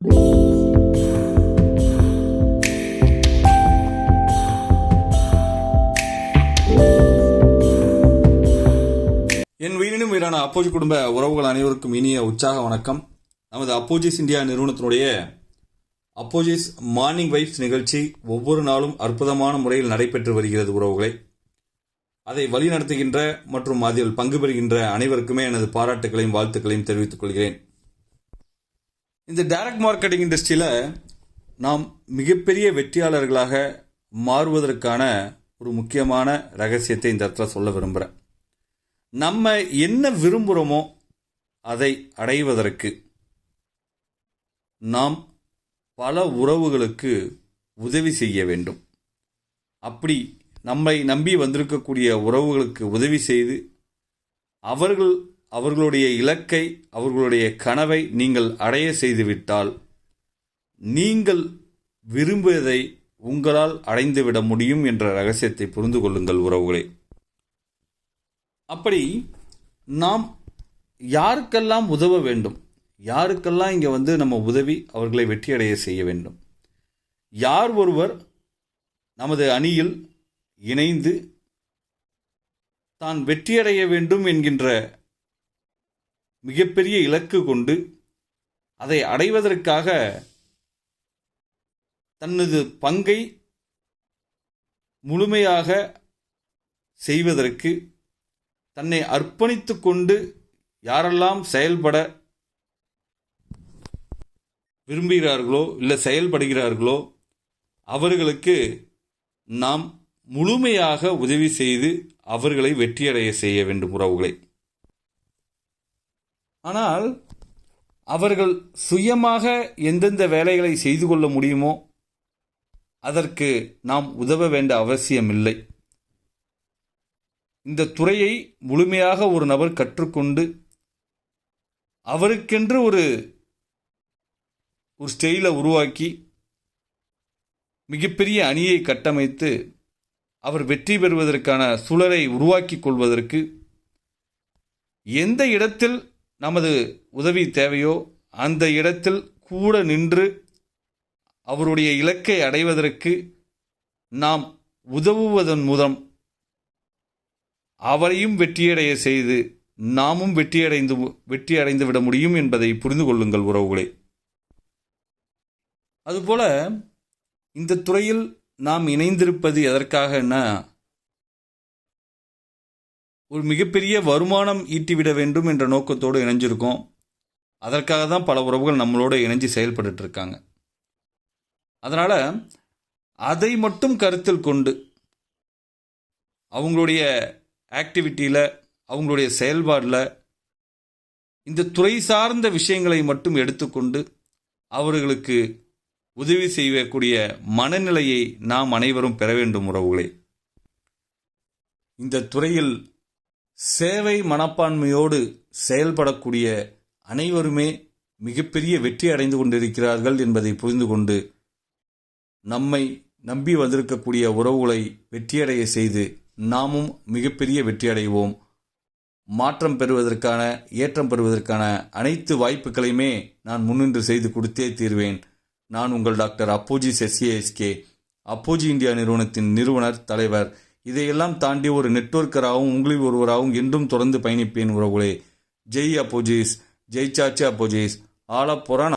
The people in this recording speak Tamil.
என் உயிரினும் உயிரான அப்போஜி குடும்ப உறவுகள் அனைவருக்கும் இனிய உற்சாக வணக்கம். நமது அப்போஜிஸ் இந்தியா நிறுவனத்தினுடைய அப்போஜிஸ் மார்னிங் வைப்ஸ் நிகழ்ச்சி ஒவ்வொரு நாளும் அற்புதமான முறையில் நடைபெற்று வருகிறது உறவுகளை. அதை வழிநடத்துகின்ற மற்றும் அதில் பங்கு பெறுகின்ற அனைவருக்குமே எனது பாராட்டுகளையும் வாழ்த்துக்களையும் தெரிவித்துக் கொள்கிறேன். இந்த டைரக்ட் மார்க்கெட்டிங் இண்டஸ்ட்ரியில் நாம் மிகப்பெரிய வெற்றியாளர்களாக மாறுவதற்கான ஒரு முக்கியமான ரகசியத்தை இந்த இடத்துல சொல்ல விரும்புகிறேன் நம்ம என்ன விரும்புகிறோமோ அதை அடைவதற்கு நாம் பல உறவுகளுக்கு உதவி செய்ய வேண்டும். அப்படி நம்மை நம்பி வந்திருக்கக்கூடிய உறவுகளுக்கு உதவி செய்து அவர்கள் அவர்களுடைய இலக்கை அவர்களுடைய கனவை நீங்கள் அடைய செய்துவிட்டால் நீங்கள் விரும்புவதை உங்களால் அடைந்துவிட முடியும் என்ற ரகசியத்தை புரிந்து கொள்ளுங்கள் உறவுகளே. அப்படி நாம் யாருக்கெல்லாம் உதவ வேண்டும்? யாருக்கெல்லாம் இங்கே வந்து நம்ம உதவி அவர்களை வெற்றியடைய செய்ய வேண்டும்? யார் ஒருவர் நமது அணியில் இணைந்து தான் வெற்றியடைய வேண்டும் என்கின்ற மிகப்பெரிய இலக்கு கொண்டு அதை அடைவதற்காக தனது பங்கை முழுமையாக செய்வதற்கு தன்னை அர்ப்பணித்து கொண்டு யாரெல்லாம் செயல்பட விரும்புகிறார்களோ இல்லை செயல்படுகிறார்களோ அவர்களுக்கு நாம் முழுமையாக உதவி செய்து அவர்களை வெற்றியடைய செய்ய வேண்டும் உறவுகளை. ஆனால் அவர்கள் சுயமாக எந்தெந்த வேலைகளை செய்து கொள்ள முடியுமோ அதற்கு நாம் உதவ வேண்ட அவசியமில்லை. இந்த துறையை முழுமையாக ஒரு நபர் கற்றுக்கொண்டு அவருக்கென்று ஒரு ஒரு ஸ்டெயிலை உருவாக்கி மிகப்பெரிய அணியை கட்டமைத்து அவர் வெற்றி பெறுவதற்கான சூழலை உருவாக்கி கொள்வதற்கு எந்த இடத்தில் நமது உதவி தேவையோ அந்த இடத்தில் கூட நின்று அவருடைய இலக்கை அடைவதற்கு நாம் உதவுவதன் மூலம் அவரையும் வெற்றியடைய செய்து நாமும் வெற்றியடைந்து வெற்றியடைந்து விட முடியும் என்பதை புரிந்து கொள்ளுங்கள் உறவுகளே. அதுபோல இந்த துறையில் நாம் இணைந்திருப்பது எதற்காகன்னா ஒரு மிகப்பெரிய வருமானம் ஈட்டிவிட வேண்டும் என்ற நோக்கத்தோடு இணைஞ்சிருக்கோம். அதற்காக தான் பல உறவுகள் நம்மளோட இணைஞ்சு செயல்பட்டு இருக்காங்க அதனால் அதை மட்டும் கருத்தில் கொண்டு அவங்களுடைய ஆக்டிவிட்டியில் அவங்களுடைய செயல்பாடில் இந்த துறை சார்ந்த விஷயங்களை மட்டும் எடுத்துக்கொண்டு அவர்களுக்கு உதவி செய்யக்கூடிய மனநிலையை நாம் அனைவரும் பெற வேண்டும் உறவுகளே. இந்த துறையில் சேவை மனப்பான்மையோடு செயல்படக்கூடிய அனைவருமே மிகப்பெரிய வெற்றி அடைந்து கொண்டிருக்கிறார்கள் என்பதை புரிந்து கொண்டு நம்மை நம்பி வந்திருக்கக்கூடிய உறவுகளை வெற்றியடைய செய்து நாமும் மிகப்பெரிய வெற்றி அடைவோம். மாற்றம் பெறுவதற்கான ஏற்றம் பெறுவதற்கான அனைத்து வாய்ப்புகளையுமே நான் முன்னின்று செய்து கொடுத்தே தீர்வேன். நான் உங்கள் டாக்டர் அப்போஜி எஸ்ஏஎஸ்கே அப்போஜி இந்தியா நிறுவனத்தின் நிறுவனர் தலைவர் இதையெல்லாம் தாண்டி ஒரு நெட்வொர்க்கராகவும் உங்களில் ஒருவராகவும் என்றும் தொடர்ந்து பயணிப்பேன் உறவுகளே. ஜெய் அப்போஜிஸ் ஜெய் சாச்சி அப்போஜிஸ். ஆலப்புறான்